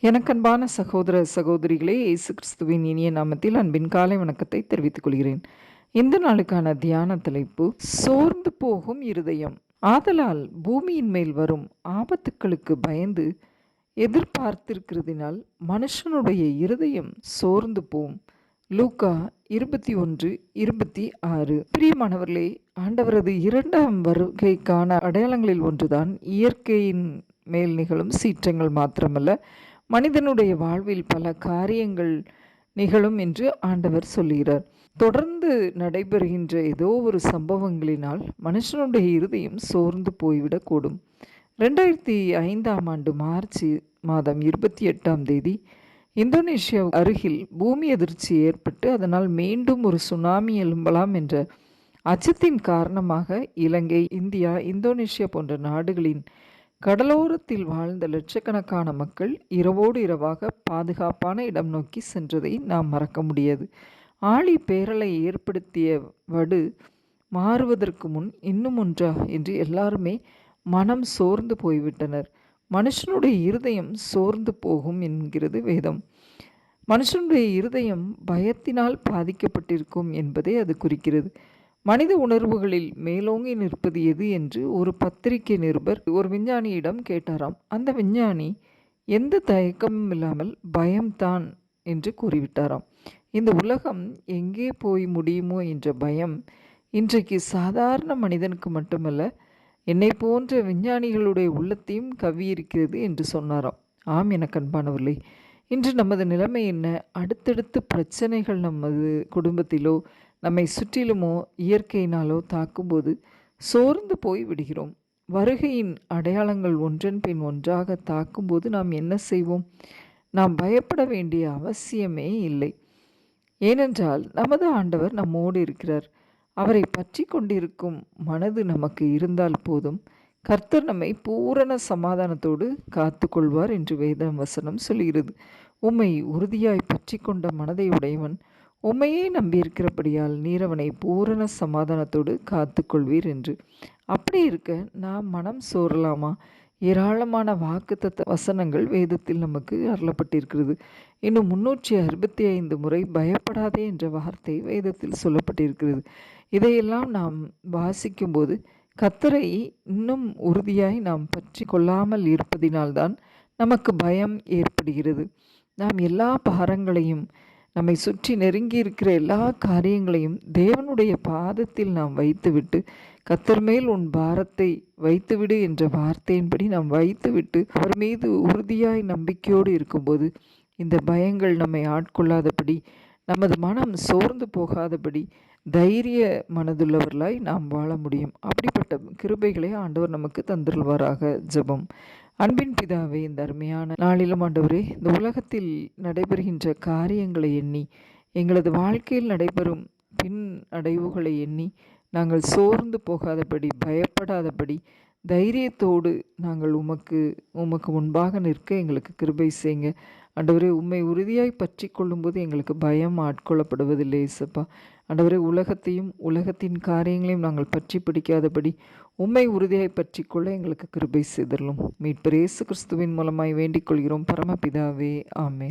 எனக்கன்பான சகோதர சகோதரிகளே இயேசு கிறிஸ்துவின் இனிய நாமத்தில் அன்பின் காலை வணக்கத்தை தெரிவித்துக் கொள்கிறேன். இந்த நாளுக்கான தியான தலைப்பு சோர்ந்து போகும் இருதயம். ஆதலால் பூமியின் மேல் வரும் ஆபத்துக்களுக்கு பயந்து எதிர்பார்த்திருக்கிறதினால் மனுஷனுடைய இருதயம் சோர்ந்து போம். லூக்கா இருபத்தி ஒன்று இருபத்தி ஆறு. பிரியமானவர்களே ஆண்டவரது இரண்டாம் வருகைக்கான அடையாளங்களில் ஒன்றுதான் இயற்கையின் மேல் நிகழும் சீற்றங்கள் மாத்திரமல்ல மனிதனுடைய வாழ்வில் பல காரியங்கள் நிகழும் என்று ஆண்டவர் சொல்லுகிறார். தொடர்ந்து நடைபெறுகின்ற ஏதோ ஒரு சம்பவங்களினால் மனுஷனுடைய இருதயம் சோர்ந்து போய்விடக்கூடும். ரெண்டாயிரத்தி ஐந்தாம் ஆண்டு மார்ச் மாதம் இருபத்தி எட்டாம் தேதி இந்தோனேஷியா அருகில் பூமி அதிர்ச்சி ஏற்பட்டு அதனால் மீண்டும் ஒரு சுனாமி எழும்பலாம் என்ற அச்சத்தின் காரணமாக இலங்கை இந்தியா இந்தோனேஷியா போன்ற நாடுகளின் கடலோரத்தில் வாழ்ந்த லட்சக்கணக்கான மக்கள் இரவோடு இரவாக பாதுகாப்பான இடம் நோக்கி சென்றதை நாம் மறக்க முடியாது. ஆழி பேரலை ஏற்படுத்திய வடு மாறுவதற்கு முன் இன்னும் ஒன்றா என்று எல்லாருமே மனம் சோர்ந்து போய்விட்டனர். மனுஷனுடைய இருதயம் சோர்ந்து போகும் என்கிறது வேதம். மனுஷனுடைய இருதயம் பயத்தினால் பாதிக்கப்பட்டிருக்கும் என்பதை அது குறிக்கிறது. மனித உணர்வுகளில் மேலோங்கி நிற்பது எது என்று ஒரு பத்திரிகை நிருபர் ஒரு விஞ்ஞானியிடம் கேட்டாராம். அந்த விஞ்ஞானி எந்த தயக்கமும் இல்லாமல் பயம்தான் என்று கூறிவிட்டாராம். இந்த உலகம் எங்கே போய் முடியுமோ என்ற பயம் இன்றைக்கு சாதாரண மனிதனுக்கு மட்டுமல்ல என்னை போன்ற விஞ்ஞானிகளுடைய உள்ளத்தையும் கவியிருக்கிறது என்று சொன்னாராம். ஆம் என கண்பானவர்களே இன்று நமது நிலைமை என்ன? அடுத்தடுத்து பிரச்சனைகள் நமது குடும்பத்திலோ நம்மை சுற்றிலுமோ இயற்கையினாலோ தாக்கும்போது சோர்ந்து போய் விடுகிறோம். வருகையின் அடையாளங்கள் ஒன்றன் பின் ஒன்றாக தாக்கும்போது நாம் என்ன செய்வோம்? நாம் பயப்பட வேண்டிய அவசியமே இல்லை. ஏனென்றால் நமது ஆண்டவர் நம்மோடு இருக்கிறார். அவரை பற்றி கொண்டிருக்கும் மனது நமக்கு இருந்தால் போதும். கர்த்தர் நம்மை பூரண சமாதானத்தோடு காத்து கொள்வார் என்று வேதம் வசனம் சொல்கிறது. உம்மை உறுதியாய் பற்றி கொண்ட மனதை உடையவன் உம்மையே நம்பியிருக்கிறபடியால் நீரவனை பூரண சமாதானத்தோடு காத்து கொள்வீர் என்று. அப்படி இருக்க நாம் மனம் சோறலாமா? ஏராளமான வாக்குத்த வசனங்கள் வேதத்தில் நமக்கு அருளப்பட்டிருக்கிறது. இன்னும் முன்னூற்றி அறுபத்தி ஐந்து முறை பயப்படாதே என்ற வார்த்தை வேதத்தில் சொல்லப்பட்டிருக்கிறது. இதையெல்லாம் நாம் வாசிக்கும்போது கத்தரை இன்னும் உறுதியாய் நாம் பற்றி கொள்ளாமல் இருப்பதினால்தான் நமக்கு பயம் ஏற்படுகிறது. நாம் எல்லா பாரங்களையும் நம்மை சுற்றி நெருங்கி இருக்கிற எல்லா காரியங்களையும் தேவனுடைய பாதத்தில் நாம் வைத்துவிட்டு கத்தர் மேல் உன் பாரத்தை வைத்துவிடு என்ற வார்த்தையின்படி நாம் வைத்துவிட்டு அவர் மீது உறுதியாய் நம்பிக்கையோடு இருக்கும்போது இந்த பயங்கள் நம்மை ஆட்கொள்ளாதபடி நமது மனம் சோர்ந்து போகாதபடி தைரிய மனதுள்ளவர்களாய் நாம் வாழ முடியும். அப்படிப்பட்ட கிருபைகளை ஆண்டவர் நமக்கு தந்துள்வாராக ஜபம். அன்பின் பிதாவே இந்த அருமையான நாளிலும் ஆண்டவரே இந்த உலகத்தில் நடைபெறுகின்ற காரியங்களை எண்ணி எங்களது வாழ்க்கையில் நடைபெறும் பின் அடைவுகளை எண்ணி நாங்கள் சோர்ந்து போகாதபடி பயப்படாதபடி தைரியத்தோடு நாங்கள் உமக்கு உமக்கு முன்பாக நிற்க எங்களுக்கு கிருபை செய்யுங்க. ஆண்டவரே உண்மை உறுதியாய் பற்றி கொள்ளும்போது எங்களுக்கு பயம் ஆட்கொள்ளப்படுவதில்லை இசப்பா ஆண்டவரே உலகத்தையும் உலகத்தின் காரியங்களையும் நாங்கள் பற்றி பிடிக்காதபடி உண்மை உறுதியாய் பற்றி கொள்ள எங்களுக்கு கிருபை செய்தரலும் மீட்பர் இயேசு கிறிஸ்துவின் மூலமாய் வேண்டிக் கொள்கிறோம். பரமபிதாவே ஆமே